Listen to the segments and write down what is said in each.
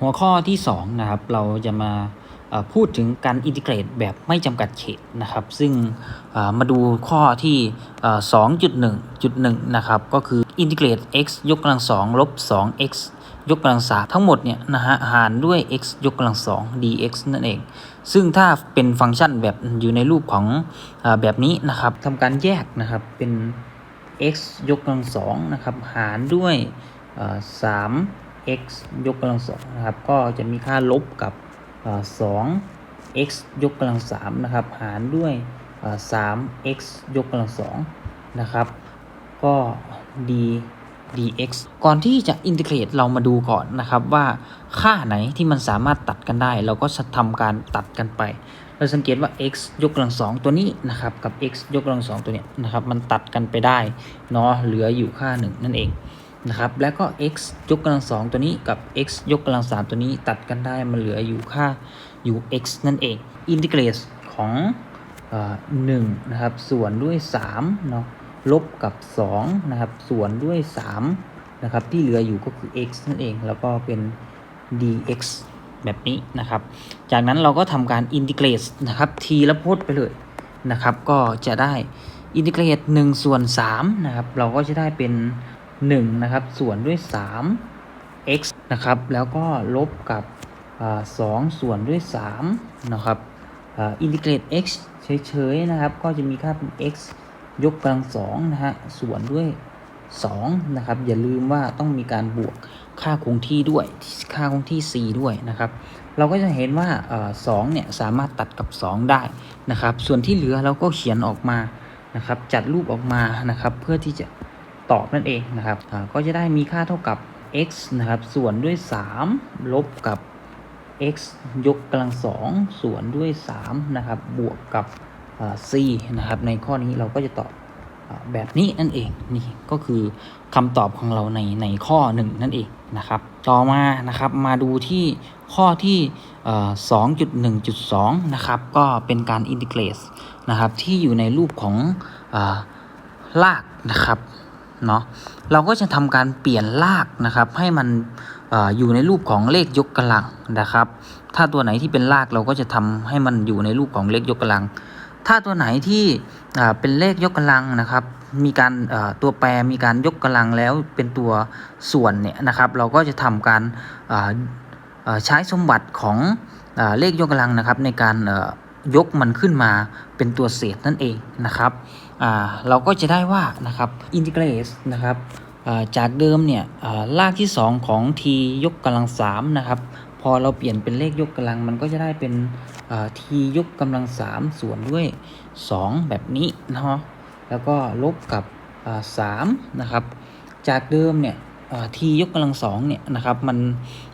หัวข้อที่2นะครับเราจะมาพูดถึงการอินทิเกรตแบบไม่จำกัดเขตนะครับ ซึ่งมาดูข้อที่เอ่อ2.1.1 นะครับ ก็คืออินทิเกรต x ยกกำลัง2ลบ 2x ยกกำลัง3ทั้งหมดเนี่ยนะฮะหารด้วย x ยกกำลัง 2 dx นั่นเอง ซึ่งถ้าเป็นฟังก์ชันแบบอยู่ในรูปของอแบบนี้นะครับทำการแยกนะครับเป็น x ยกกำลังสองนะครับหารด้วยสาม x ยกกำลังสองนะครับ ก็จะมีค่าลบกับสอง x ยกกำลังสามนะครับ หารด้วยสาม x ยกกำลังสองนะครับ ก็ d dx ก่อนที่จะอินทิเกรตเรามาดูก่อนนะครับว่าค่าไหนที่มันสามารถตัดกันได้ เราก็จะทำการตัดกันไป เราสังเกตว่า x ยกกำลังสองตัวนี้นะครับกับ x ยกกำลังสองตัวเนี้ยนะครับมันตัดกันไปได้เนาะเหลืออยู่ค่าหนึ่งนั่นเอง นะครับ แล้วก็ x ยกกำลังสองตัวนี้กับ x ยกกำลังสามตัวนี้ตัดกันได้มันเหลืออยู่ค่าอยู่ x นั่นเอง อินทิเกรตของหนึ่งนะครับ ส่วนด้วย3เนาะลบกับ2นะครับ ส่วนด้วย3นะครับ ที่เหลืออยู่ก็คือ x นั่นเอง แล้วก็เป็น dx แบบนี้นะครับ จากนั้นเราก็ทำการอินทิเกรตนะครับ ทีละพจน์ไปเลยนะครับ ก็จะได้อินทิเกรต1ส่วน3นะครับ เราก็จะได้เป็น 1นะครับ ส่วนด้วย 3 x นะครับ แล้วก็ลบกับสองส่วนด้วย3นะครับอินทิเกรต x เฉยๆนะครับ ก็จะมีค่าเป็น x ยกกำลังสองนะฮะ ส่วนด้วย2นะครับ อย่าลืมว่าต้องมีการบวกค่าคงที่ด้วย ค่าคงที่ c ด้วยนะครับ เราก็จะเห็นว่าสองเนี่ยสามารถตัดกับ 2 ได้นะครับ ส่วนที่เหลือเราก็เขียนออกมานะครับ จัดรูปออกมานะครับ เพื่อที่จะ ตอบนั่นเองนะครับ ก็จะได้มีค่าเท่ากับ x นะครับ ส่วนด้วย 3 ลบกับ x ยกกำลังสองส่วนด้วย 3 นะครับ บวกกับ c นะครับ ในข้อนี้เราก็จะตอบแบบนี้นั่นเองนี่ก็คือคำตอบของเราในในข้อหนึ่งนั่นเองนะครับ ต่อมานะครับมาดูที่ข้อที่ 2.1.2 นะครับ ก็เป็นการอินทิเกรตนะครับที่อยู่ในรูปของลากนะครับ เนาะเราก็จะทำการเปลี่ยนลากนะครับ ให้มันออยู่ในรูปของเลขยกกำลังนะครับ ถ้าตัวไหนที่เป็นลากเราก็จะทำให้มันอยู่ในรูปของเลขยกกำลัง ถ้าตัวไหนที่เป็นเลขยกกำลังนะครับ มีการตัวแปรมีการยกกำลังแล้วเป็นตัวส่วนเนี่ยนะครับ เราก็จะทำการใช้สมบัติของเลขยกกำลังนะครับในการ ยกมันขึ้นมาเป็นตัวเศษนั่นเองนะครับเราก็จะได้ว่านะครับอินทิเกรตนะครับจากเดิมเนี่ยลากที่ 2 ของ t ยกกำลัง3นะครับพอเราเปลี่ยนเป็นเลขยกกำลังมันก็จะได้เป็น t ยกกำลัง 3 ส่วนด้วย 2 แบบนี้เนาะแล้วก็ลบกับ3นะครับจากเดิมเนี่ย t ยกกำลังสองเนี่ยนะครับมัน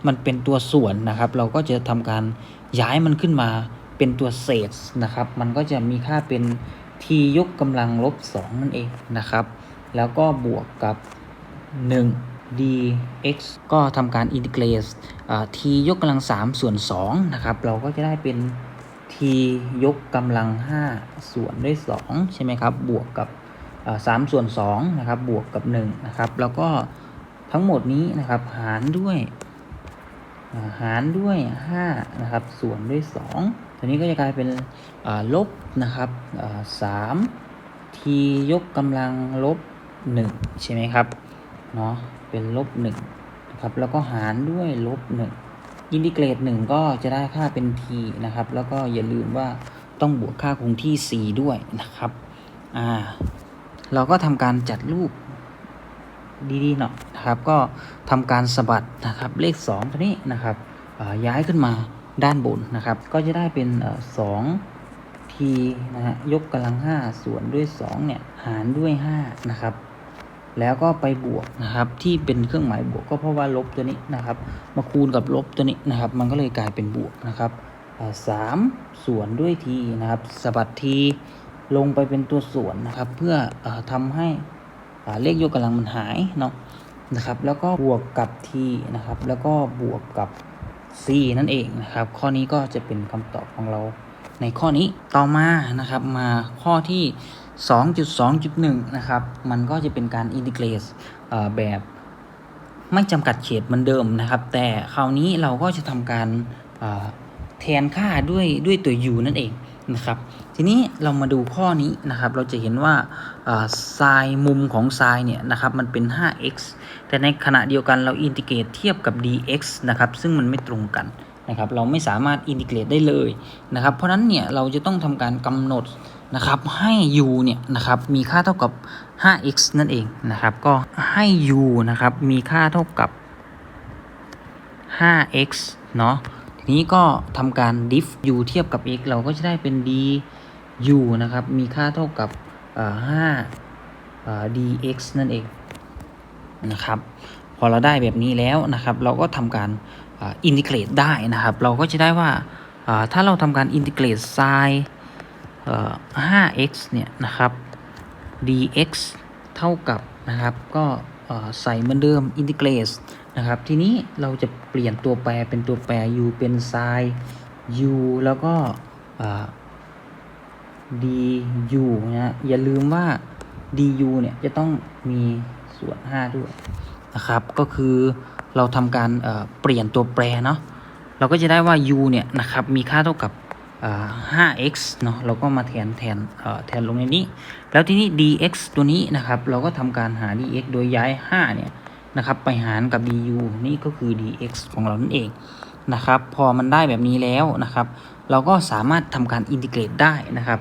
มันเป็นตัวส่วนนะครับ เราก็จะทำการย้ายมันขึ้นมา เป็นตัวเศษนะครับ มันก็จะมีค่าเป็น t ยกกำลังลบ 2 นั่นเองนะครับ แล้วก็บวกกับ 1 dx ก็ทำการอินทิเกรต t ยกกำลัง 3 ส่วน2นะครับ เราก็จะได้เป็น t ยกกำลัง 5 ส่วนด้วย 2 ใช่ไหมครับ บวกกับ3ส่วน2นะครับ บวกกับ 1 นะครับ แล้วก็ทั้งหมดนี้นะครับหารด้วยหารด้วย 5 นะครับ ส่วนด้วย 2 ตัวนี้ก็จะกลายเป็นลบนะครับสามทียกกำลังลบ1ใช่ไหมครับเนาะเป็นลบ1นะครับแล้วก็หารด้วยลบ1อินทิเกรต1ก็จะได้ค่าเป็น t นะครับ แล้วก็อย่าลืมว่าต้องบวกค่าคงที่ c ด้วยนะครับอ่าเราก็ทำการจัดรูปดีๆหน่อยนะครับ ก็ทำการสะบัดนะครับเลข 2 ตัวนี้นะครับย้ายขึ้นมา ด้านบนนะครับ ก็จะได้เป็นสองทีนะฮะยกกำลัง 5 ส่วนด้วย 2 เนี่ย หารด้วย 5 นะครับ แล้วก็ไปบวกนะครับ ที่เป็นเครื่องหมายบวกก็เพราะว่าลบตัวนี้นะครับ มาคูณกับลบตัวนี้นะครับ มันก็เลยกลายเป็นบวกนะครับสามส่วนด้วยทีนะครับสะบัดทีลงไปเป็นตัวส่วนนะครับ เพื่ออทำให้เลขยกกำลังมันหายเนาะนะครับ แล้วก็บวกกับ t นะครับ แล้วก็บวกกับ c นั่นเองนะครับ ข้อนี้ก็จะเป็นคำตอบของเราในข้อนี้ต่อมานะครับมาข้อที่ 2.2.1 นะครับ มันก็จะเป็นการอินทิเกรตแบบไม่จำกัดเขตเหมือนเดิมนะครับ แต่คราวนี้เราก็จะทำการแทนค่าด้วยด้วยตัว u นั่นเองนะครับ ทีนี้เรามาดูข้อนี้นะครับ เราจะเห็นว่าไซน์มุมของไซน์เนี่ยนะครับมันเป็น 5x แต่ในขณะเดียวกันเราอินทิเกรตเทียบกับ dx นะครับซึ่งมันไม่ตรงกันนะครับเราไม่สามารถอินทิเกรตได้เลยนะครับ เพราะฉะนั้นเนี่ยเราจะต้องทำการกำหนดนะครับให้ u เนี่ยนะครับมีค่าเท่ากับ 5x นั่นเองนะครับ ก็ให้ u นะครับมีค่าเท่ากับ 5x เนาะทีนี้ก็ทำการ diff u เทียบกับ x เราก็จะได้เป็น d u นะครับ มีค่าเท่ากับ5 dx นั่นเองนะครับ พอเราได้แบบนี้แล้วนะครับ เราก็ทำการอินทิเกรตได้นะครับ เราก็จะได้ว่าถ้าเราทำการอินทิเกรต sin เอ่อ 5x เนี่ยนะครับ dx เท่ากับนะครับ ก็ใส่เหมือนเดิมอินทิเกรตนะครับ ทีนี้เราจะเปลี่ยนตัวแปรเป็นตัวแปร u เป็น sin u แล้วก็ du นะฮะอย่าลืมว่า du เนี่ยจะต้องมีส่วน 5 ด้วยนะครับ ก็คือเราทำการเเปลี่ยนตัวแปรเนาะเราก็จะได้ว่า u เนี่ยนะครับมีค่าเท่ากับอ่า 5x เนาะเราก็มาแทนแทนเอ่อแทนลงในนี้ แล้วทีนี้ dx ตัวนี้นะครับ เราก็ทำการหา dx โดยย้าย 5 เนี่ยนะครับ ไปหารกับ du นี่ก็คือ dx ของเรานั่นเองนะครับ พอมันได้แบบนี้แล้วนะครับ เราก็สามารถทำการอินทิเกรตได้นะครับ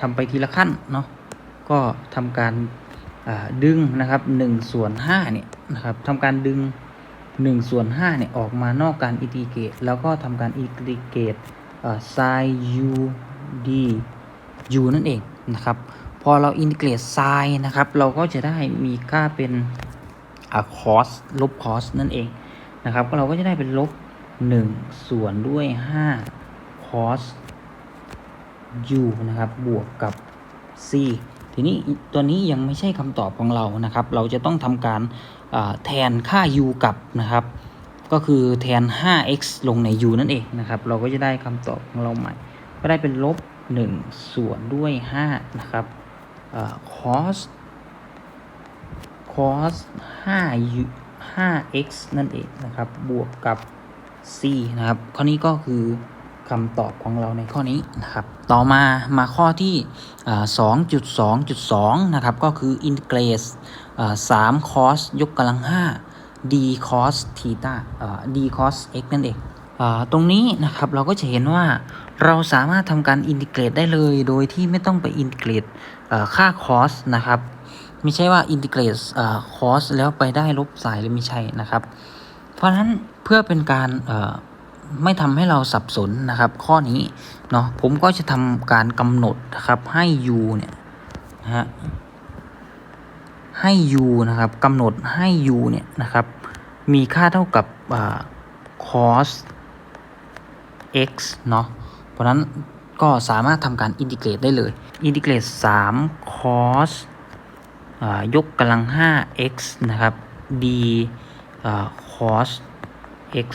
ทำไปทีละขั้นเนาะก็ทำการดึงนะครับ1ส่วน5เนี่ยนะครับทำการดึง1ส่วน5เนี่ยออกมานอกการอินทิเกรตแล้วก็ทำการอินทิเกรต sin u d u นั่นเองนะครับพอเราอินทิเกรต sin นะครับเราก็จะได้มีค่าเป็น cos ลบ cos นั่นเองนะครับก็เราก็จะได้เป็นลบ1ส่วนด้วย5 cos u นะครับ บวกกับ c ทีนี้ตัวนี้ยังไม่ใช่คำตอบของเรานะครับ เราจะต้องทำการแทนค่า u กับนะครับ ก็คือแทน 5x ลงใน u นั่นเองนะครับ เราก็จะได้คำตอบของเราใหม่ ก็ได้เป็นลบ 1 ส่วนด้วย 5 นะครับ cos cos 5 u 5x นั่นเองนะครับ บวกกับ c นะครับ ข้อนี้ก็คือ คำตอบของเราในข้อนี้นะครับ ต่อมามาข้อที่ 2.2.2 นะครับ ก็คือ integrate 3 cos ยกกำลัง 5 d cos theta d cos x นั่นเองอตรงนี้นะครับเราก็จะเห็นว่าเราสามารถทำการอินทิเกรตได้เลย โดยที่ไม่ต้องไปอินทิเกรตค่า cos นะครับ ไม่ใช่ว่าอินทิเกรต cos แล้วไปได้ลบสายหรือไม่ใช่นะครับ เพราะฉะนั้นเพื่อเป็นการ ไม่ทำให้เราสับสนนะครับ ข้อนี้เนาะผมก็จะทำการกำหนดนะครับให้ u เนี่ยนะฮะให้ u นะครับกำหนดให้ u เนี่ยนะครับ มีค่าเท่ากับ cos x เนาะเพราะนั้นก็สามารถทำการอินทิเกรตได้เลย อินทิเกรต 3 cos ยกกำลัง 5 x นะครับ d cos x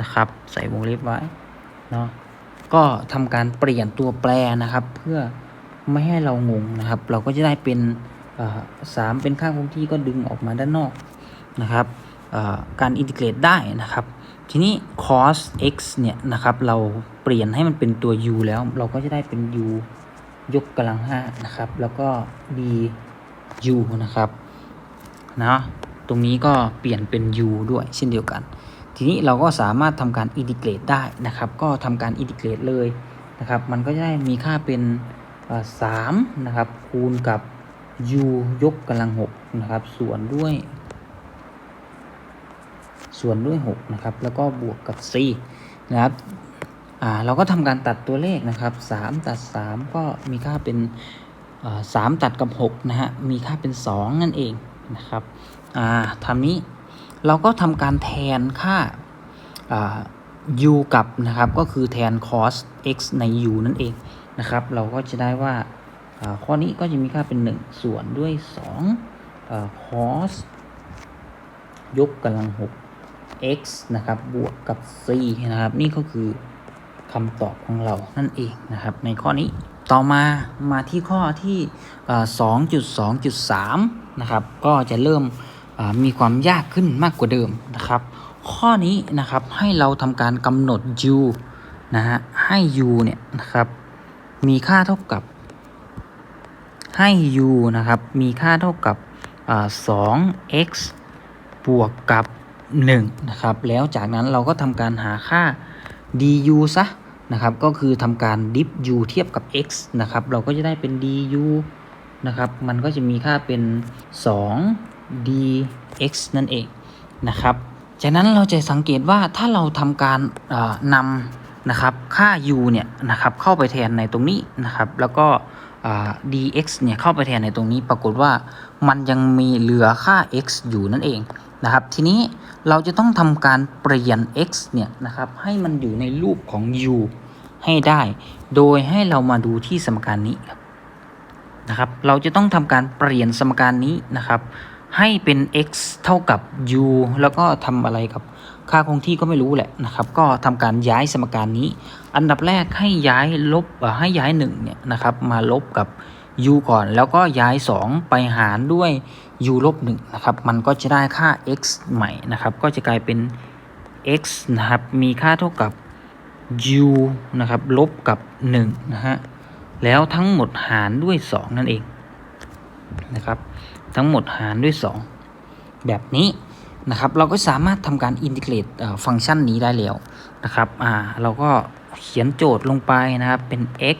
นะครับ ใส่วงเล็บไว้เนาะก็ทำการเปลี่ยนตัวแปรนะครับ เพื่อไม่ให้เรางงนะครับ เราก็จะได้เป็นสามเป็นค่าคงที่ก็ดึงออกมาด้านนอกนะครับการอินทิเกรตได้นะครับ ทีนี้ cos x เนี่ยนะครับ เราเปลี่ยนให้มันเป็นตัว u แล้ว เราก็จะได้เป็น u ยกกำลัง5นะครับ แล้วก็ d u นะครับนะตรงนี้ก็เปลี่ยนเป็น u ด้วยเช่นเดียวกัน ทีนี้เราก็สามารถทำการอินทิเกรตได้นะครับ ก็ทำการอินทิเกรตเลยนะครับ มันก็จะได้มีค่าเป็นสามนะครับ คูณกับ u ยกกำลัง6นะครับ ส่วนด้วย ส่วนด้วย6นะครับ แล้วก็บวกกับ c นะครับอ่าเราก็ทำการตัดตัวเลขนะครับ3ตัด 3 ก็มีค่าเป็นสามตัดกับ6นะฮะ มีค่าเป็น 2 นั่นเองนะครับอ่าทำนี้ เราก็ทำการแทนค่า u กับนะครับ ก็คือแทน cos x ใน u นั่นเองนะครับ เราก็จะได้ว่าข้อนี้ก็จะมีค่าเป็น 1 ส่วนด้วย2 cos ยกกำลัง 6 x นะครับ บวกกับ c นะครับ นี่ก็คือคำตอบของเรานั่นเองนะครับ ในข้อนี้ต่อมามาที่ข้อที่ 2.2.3 นะครับ ก็จะเริ่ม มีความยากขึ้นมากกว่าเดิมนะครับ ข้อนี้นะครับให้เราทำการกำหนด u นะฮะให้ u เนี่ยนะครับ มีค่าเท่ากับให้ u นะครับ มีค่าเท่ากับอ 2x บวกกับ 1 นะครับ แล้วจากนั้นเราก็ทำการหาค่า du ซะนะครับ ก็คือทำการ dip u เทียบกับ x นะครับ เราก็จะได้เป็น du นะครับ มันก็จะมีค่าเป็น 2 dx นั่นเองนะครับ จากนั้นเราจะสังเกตว่าถ้าเราทำการนำนะครับค่า u เนี่ยนะครับเข้าไปแทนในตรงนี้นะครับ แล้วก็อ่า dx เนี่ยเข้าไปแทนในตรงนี้ ปรากฏว่ามันยังมีเหลือค่า x อยู่นั่นเองนะครับทีนี้เราจะต้องทำการเปลี่ยน x เนี่ยนะครับให้มันอยู่ในรูปของ u ให้ได้ โดยให้เรามาดูที่สมการนี้ครับนะครับ เราจะต้องทำการเปลี่ยนสมการนี้นะครับ ให้เป็น x เท่ากับ u แล้วก็ทำอะไรกับค่าคงที่ก็ไม่รู้แหละนะครับ ก็ทำการย้ายสมการนี้ อันดับแรกให้ย้ายลบให้ย้าย1เนี่ยนะครับมาลบกับ u ก่อน แล้วก็ย้าย 2 ไปหารด้วย u ลบ1นะครับ มันก็จะได้ค่า x ใหม่นะครับ ก็จะกลายเป็น x นะครับ มีค่าเท่ากับ u นะครับ ลบกับ1นะฮะ แล้วทั้งหมดหารด้วย 2 นั่นเองนะครับ ทั้งหมดหารด้วย 2 แบบนี้นะครับ เราก็สามารถทำการอินทิเกรตฟังก์ชันนี้ได้แล้วนะครับอ่าเราก็เขียนโจทย์ลงไปนะครับ เป็น x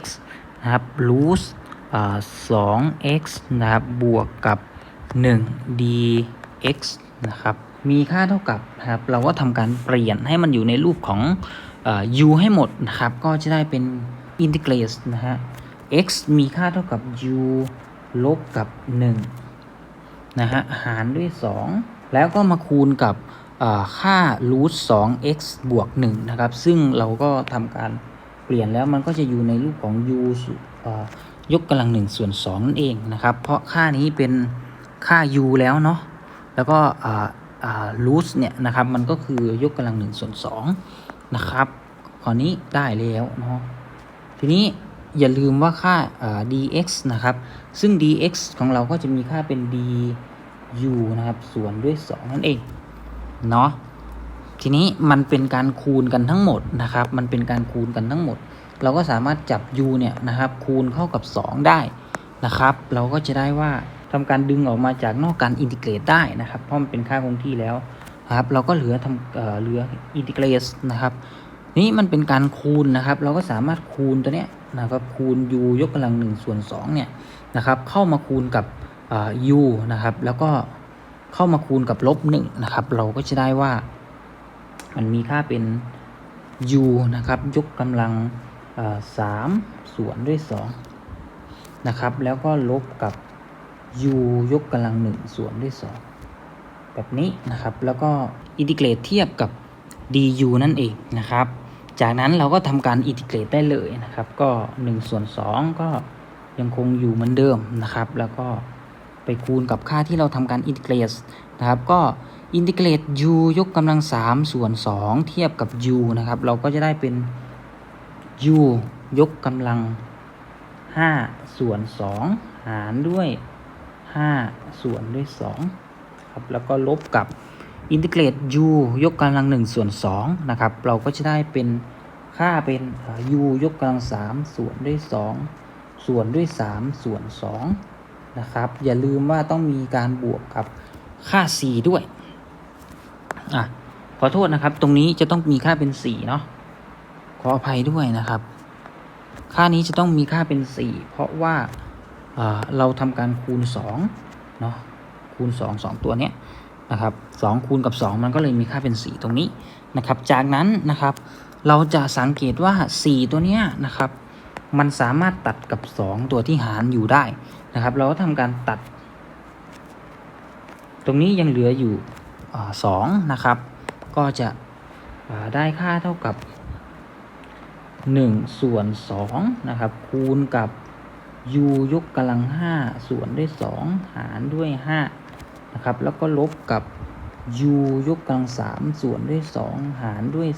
นะครับ root อ่า 2x นะครับ บวกกับ 1 dx นะครับ มีค่าเท่ากับนะครับ เราก็ทำการเปลี่ยนให้มันอยู่ในรูปของอ่อ u ให้หมดนะครับ ก็จะได้เป็นอินทิเกรตนะฮะ x มีค่าเท่ากับ u ลบกับ 1 นะฮะหารด้วย 2 แล้วก็มาคูณกับอ่าค่า root 2 x บวก1นะครับ ซึ่งเราก็ทำการเปลี่ยนแล้วมันก็จะอยู่ในรูปของ u ยกกำลัง1ส่วน2นั่นเองนะครับ เพราะค่านี้เป็นค่า u แล้วเนาะ แล้วก็ root เนี่ยนะครับ มันก็คือยกกำลัง1ส่วน2นะครับ ข้อนี้ได้แล้วเนาะ ทีนี้ อย่าลืมว่าค่าา dx นะครับ ซึ่ง dx ของเราก็จะมีค่าเป็น du นะครับ ส่วนด้วย 2 นั่นเอง เนาะ ทีนี้มันเป็นการคูณกันทั้งหมดนะครับ มันเป็นการคูณกันทั้งหมด เราก็สามารถจับ u เนี่ยนะครับ คูณเข้ากับ 2 ได้นะครับ เราก็จะได้ว่าทำการดึงออกมาจากนอกการอินทิเกรตได้นะครับ เพราะมันเป็นค่าคงที่แล้วนะครับ เราก็เหลือทำเอเหลืออินทิเกรตนะครับ นี่มันเป็นการคูณนะครับ เราก็สามารถคูณตัวเนี้ยนะครับคูณ u ยกกำลัง1ส่วน2เนี่ยนะครับเข้ามาคูณกับอ่า u นะครับแล้วก็เข้ามาคูณกับลบ1นะครับเราก็จะได้ว่า มันมีค่าเป็น u นะครับยกกำลังอ่าสามส่วนด้วย2นะครับ แล้วก็ลบกับ u ยกกำลัง1ส่วนด้วย2แบบนี้นะครับ แล้วก็อินทิเกรตเทียบกับ du นั่นเองนะครับ จากนั้นเราก็ทำการอินทิเกรตได้เลยนะครับ ก็1ส่วน2ก็ยังคงอยู่เหมือนเดิมนะครับ แล้วก็ไปคูณกับค่าที่เราทำการอินทิเกรตนะครับ ก็อินทิเกรต u ยกกำลัง 3 ส่วน 2 เทียบกับ u นะครับ เราก็จะได้เป็น u ยกกำลัง 5 ส่วน 2 หารด้วย 5 ส่วนด้วย2ครับแล้วก็ลบกับ อินทิเกรต u ยกกำลัง1ส่วน2นะครับ เราก็จะได้เป็นค่าเป็น u ยกกำลัง3ส่วนด้วย2ส่วนด้วย3ส่วน2นะครับ อย่าลืมว่าต้องมีการบวกกับค่า c ด้วย อะ ขอโทษนะครับ ตรงนี้จะต้องมีค่าเป็น4เนาะ ขออภัยด้วยนะครับ ค่านี้จะต้องมีค่าเป็น4เพราะว่าเอ่อเราทำการคูณ2เนาะ คูณ2 2ตัวเนี้ย นะครับ2คูณกับ 2 มันก็เลยมีค่าเป็น 4 ตรงนี้นะครับ จากนั้นนะครับเราจะสังเกตว่า 4 ตัวเนี้ยนะครับ มันสามารถตัดกับ 2 ตัวที่หารอยู่ได้นะครับ เราก็ทำการตัด ตรงนี้ยังเหลืออยู่สองนะครับ ก็จะได้ค่าเท่ากับ 1 ส่วน2นะครับ คูณกับ u ยกกำลัง 5 ส่วนด้วย 2 หารด้วย 5 นะครับ แล้วก็ลบกับ u ยกกำลัง3ส่วนด้วย 2 หารด้วย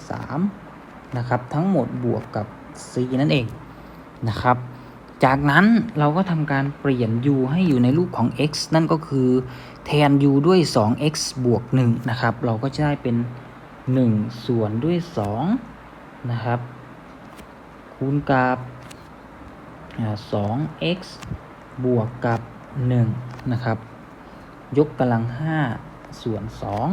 3นะครับ ทั้งหมดบวกกับ c นั่นเองนะครับ จากนั้นเราก็ทำการเปลี่ยน u ให้อยู่ในรูปของ x นั่นก็คือแทน u ด้วย 2x บวก1นะครับ เราก็จะได้เป็น 1 ส่วนด้วย2นะครับ คูณกับอ่า 2x บวกกับ 1 นะครับ ยกกำลัง5ส่วน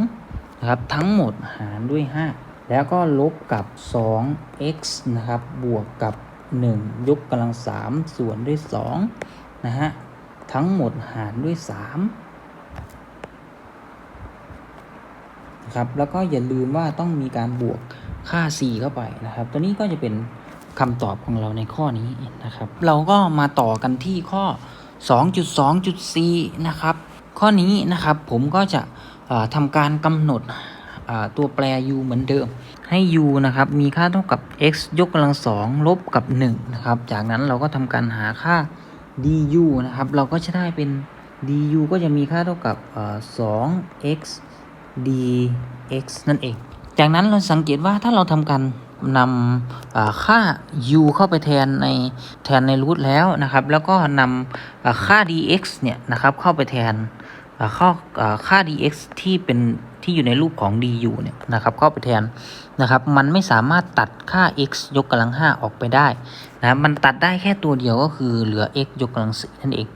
2นะครับทั้งหมดหารด้วย 5 แล้วก็ลบกับ 2x นะครับบวกกับ 1 ยกกำลัง 3 ส่วนด้วย2นะฮะทั้งหมดหารด้วย3นะครับแล้วก็อย่าลืมว่าต้องมีการบวกค่า c เข้าไปนะครับ ตัวนี้ก็จะเป็นคำตอบของเราในข้อนี้นะครับ เราก็มาต่อกันที่ข้อ 2.2.4 นะครับ ข้อนี้นะครับผมก็จะทำการกำหนดตัวแปร u เหมือนเดิม ให้ u นะครับมีค่าเท่ากับ x ยกกำลังสองลบกับ 1 นะครับ จากนั้นเราก็ทำการหาค่า du นะครับ เราก็จะได้เป็น du ก็จะมีค่าเท่ากับเอ่อ 2x dx นั่นเอง จากนั้นเราสังเกตว่าถ้าเราทำการนำค่า u เข้าไปแทนในแทนในรูทแล้วนะครับ แล้วก็นำค่า dx เนี่ยนะครับเข้าไปแทน อ่าข้อค่า dx ที่เป็นที่อยู่ในรูปของ du เนี่ยนะครับเข้าไปแทนนะครับ มันไม่สามารถตัดค่า x ยกกำลัง 5 ออกไปได้นะครับมันตัดได้แค่ตัวเดียวก็คือเหลือ x ยกกำลัง4นั่นเอง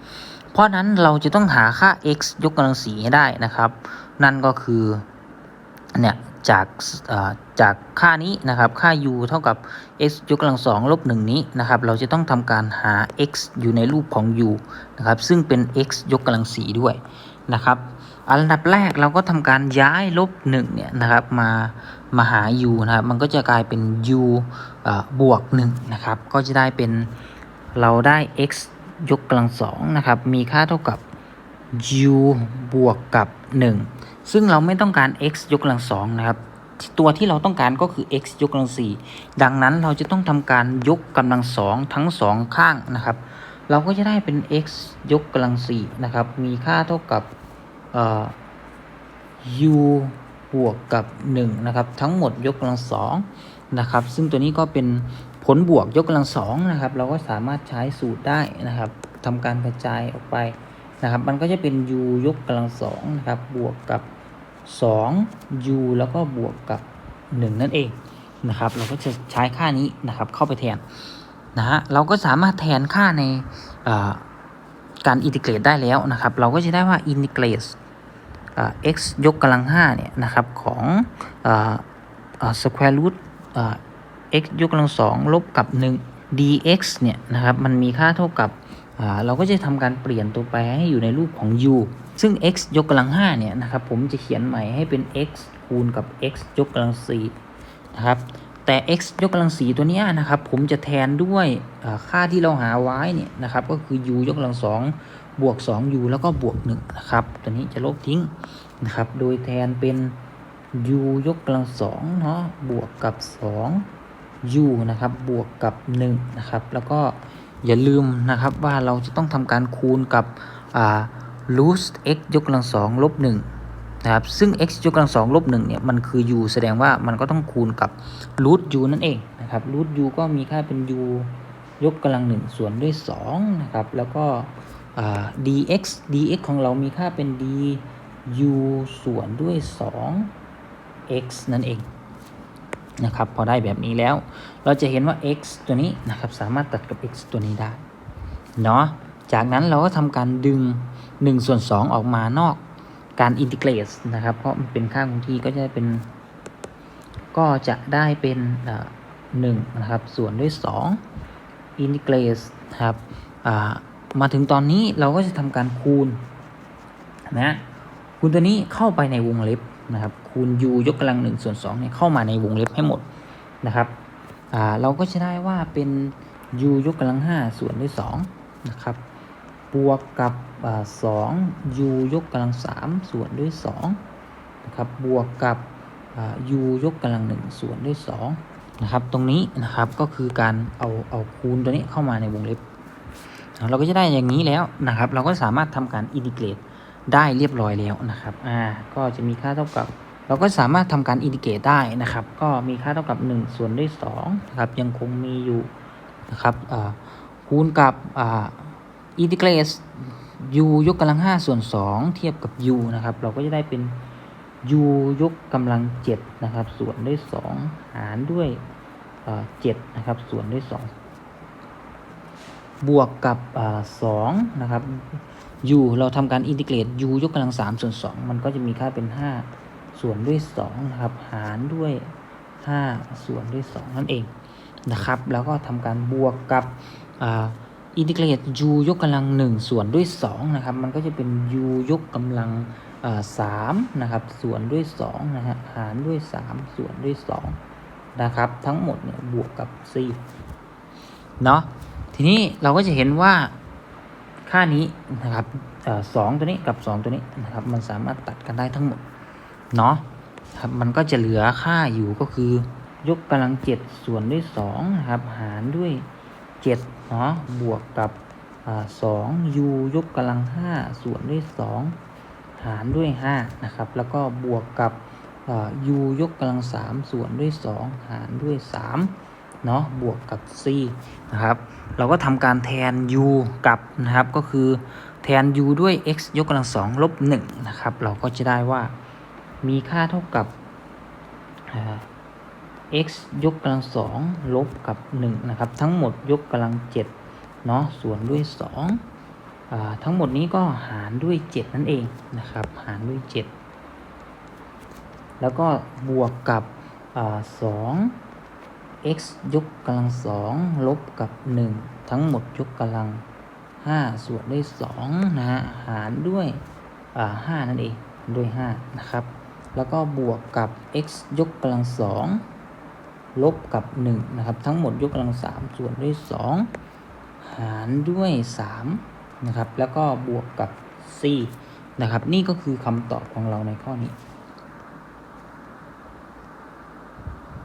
เพราะนั้นเราจะต้องหาค่า x ยกกำลัง4ให้ได้นะครับ นั่นก็คือเนี่ยจากจากค่านี้นะครับ ค่า u เท่ากับ x ยกกำลังสองลบ1นี้นะครับ เราจะต้องทำการหา x อยู่ในรูปของ u นะครับ ซึ่งเป็น x ยกกำลัง4ด้วย นะครับอันดับแรกเราก็ทำการย้ายลบ1เนี่ยนะครับมามาหา u นะครับ มันก็จะกลายเป็น u เอ่อบวก1นะครับ ก็จะได้เป็นเราได้ x ยกกำลังสองนะครับ มีค่าเท่ากับ u บวกกับ 1 ซึ่งเราไม่ต้องการ x ยกกำลังสองนะครับตัวที่เราต้องการก็คือ x ยกกำลังสี่ดังนั้นเราจะต้องทำการยกกำลังสองทั้งสองข้างนะครับ เราก็จะได้เป็น x ยกกำลังสี่นะครับ มีค่าเท่ากับ u บวกกับ1นะครับทั้งหมดยกกำลังสองนะครับ ซึ่งตัวนี้ก็เป็นผลบวกยกกำลังสองนะครับ เราก็สามารถใช้สูตรได้นะครับทำการกระจายออกไปนะครับ มันก็จะเป็น u ยกกำลังสองนะครับบวกกับ 2 u แล้วก็บวกกับ 1 นั่นเองนะครับ เราก็จะใช้ค่านี้นะครับเข้าไปแทน นะฮะเราก็สามารถแทนค่าในการอินทิเกรตได้แล้วนะครับ เราก็จะได้ว่าอินทิเกรต x ยกกำลัง5เนี่ยนะครับของเอ่อเอ่อ square root x ยกกำลัง2ลบกับ 1 dx เนี่ยนะครับมันมีค่าเท่ากับเราก็จะทำการเปลี่ยนตัวแปรให้อยู่ในรูปของ u ซึ่ง x ยกกำลัง5เนี่ยนะครับผมจะเขียนใหม่ให้เป็น x คูณกับ x ยกกำลัง4นะครับ แต่ x ยกกำลัง4ตัวนี้นะครับ ผมจะแทนด้วยค่าที่เราหาไว้เนี่ยนะครับ ก็คือ u ยกกำลัง2บวก 2u แล้วก็บวก1นะครับ ตัวนี้จะลบทิ้งนะครับ โดยแทนเป็น u ยกกำลังสองเนาะบวกกับ 2 u นะครับ บวกกับ1นะครับ แล้วก็อย่าลืมนะครับว่าเราจะต้องทำการคูณกับ root x ยกกำลังสองลบ1 นะครับซึ่ง x ยกกำลังสองลบ1เนี่ยมันคือ u แสดงว่ามันก็ต้องคูณกับ root u นั่นเองนะครับ root u ก็มีค่าเป็น u ยกกำลัง1ส่วนด้วย2นะครับแล้วก็ dx dx ของเรามีค่าเป็น d u ส่วนด้วย 2 x นั่นเองนะครับพอได้แบบนี้แล้ว เราจะเห็นว่า x ตัวนี้นะครับสามารถตัดกับ x ตัวนี้ได้เนาะจากนั้นเราก็ทำการดึง1ส่วน2ออกมานอก การอินทิเกรตนะครับ เพราะมันเป็นค่าคงที่ก็จะเป็น ก็จะได้เป็นหนึ่งนะครับ ส่วนด้วย2อินทิเกรตครับมาถึงตอนนี้เราก็จะทำการคูณนะคูณตัวนี้เข้าไปในวงเล็บนะครับ คูณ u ยกกำลังหนึ่งส่วนสองเนี่ยเข้ามาในวงเล็บให้หมดนะครับเราก็จะได้ว่าเป็น u ยกกำลังห้าส่วนด้วยสองนะครับบวกกับ อ่าสอง u ยกกำลังสามส่วนด้วยสองนะครับบวกกับ u ยกกำลังหนึ่งส่วนด้วยสองนะครับตรงนี้นะครับก็คือการเอาเอาคูณตัวนี้เข้ามาในวงเล็บ เราก็จะได้อย่างนี้แล้วนะครับ เราก็สามารถทำการอินทิเกรตได้เรียบร้อยแล้วนะครับอ่าก็จะมีค่าเท่ากับเราก็สามารถทำการอินทิเกรตได้นะครับ ก็มีค่าเท่ากับ 1 ส่วนด้วย2นะครับ ยังคงมีอยู่นะครับคูณกับอินทิเกรส u ยกกำลัง 5 ส่วน 2 เทียบกับ u นะครับ เราก็จะได้เป็น u ยกกำลัง 7 นะครับ ส่วนด้วย 2 หารด้วยอ่า7นะครับ ส่วนด้วย 2 บวกกับอ่า2นะครับ u เราทำการอินทิเกรต u ยกกำลัง 3 ส่วน 2 มันก็จะมีค่าเป็น 5 ส่วนด้วย 2 นะครับ หารด้วย 5 ส่วนด้วย 2 นั่นเองนะครับ แล้วก็ทำการบวกกับอิ อินทิเกรต u ยกกำลัง 1 ส่วนด้วย2นะครับ มันก็จะเป็น u ยกกำลังสามนะครับ ส่วนด้วย2นะฮะ หารด้วย 3 ส่วนด้วย2นะครับ ทั้งหมดเนี่ยบวกกับ4เนาะทีนี้เราก็จะเห็นว่าค่านี้นะครับสองตัวนี้กับ 2 ตัวนี้นะครับ มันสามารถตัดกันได้ทั้งหมด เนาะครับมันก็จะเหลือค่าอยู่ก็คือยกกำลัง7ส่วนด้วย2นะครับ หารด้วย 7เนาะบวกกับสองยูยกกำลัง 5 ส่วนด้วย 2 หารด้วย 5 นะครับ แล้วก็บวกกับยูยกกำลัง 3 ส่วนด้วย 2 หารด้วย 3 เนาะบวกกับ c นะครับ เราก็ทำการแทน u กับนะครับ ก็คือแทน u ด้วย x ยกกำลัง 2 ลบ 1 นะครับ เราก็จะได้ว่ามีค่าเท่ากับ x ยกกำลังสองลบกับ1นะครับทั้งหมดยกกำลัง7เนาะส่วนด้วย2อ่าทั้งหมดนี้ก็หารด้วย 7 นั่นเองนะครับหารด้วย 7 แล้วก็บวกกับอ2 x ยกกำลังสองลบกับ 1 ทั้งหมดยกกำลัง 5 ส่วนด้วย2นะฮะหารด้วยอ่า5นั่นเองด้วย5นะครับแล้วก็บวกกับ x ยกกำลังสอง ลบกับ1นะครับทั้งหมดยกกำลัง 3 ส่วนด้วย 2 หารด้วย3นะครับแล้วก็บวกกับ 4 นะครับ นี่ก็คือคำตอบของเราในข้อนี้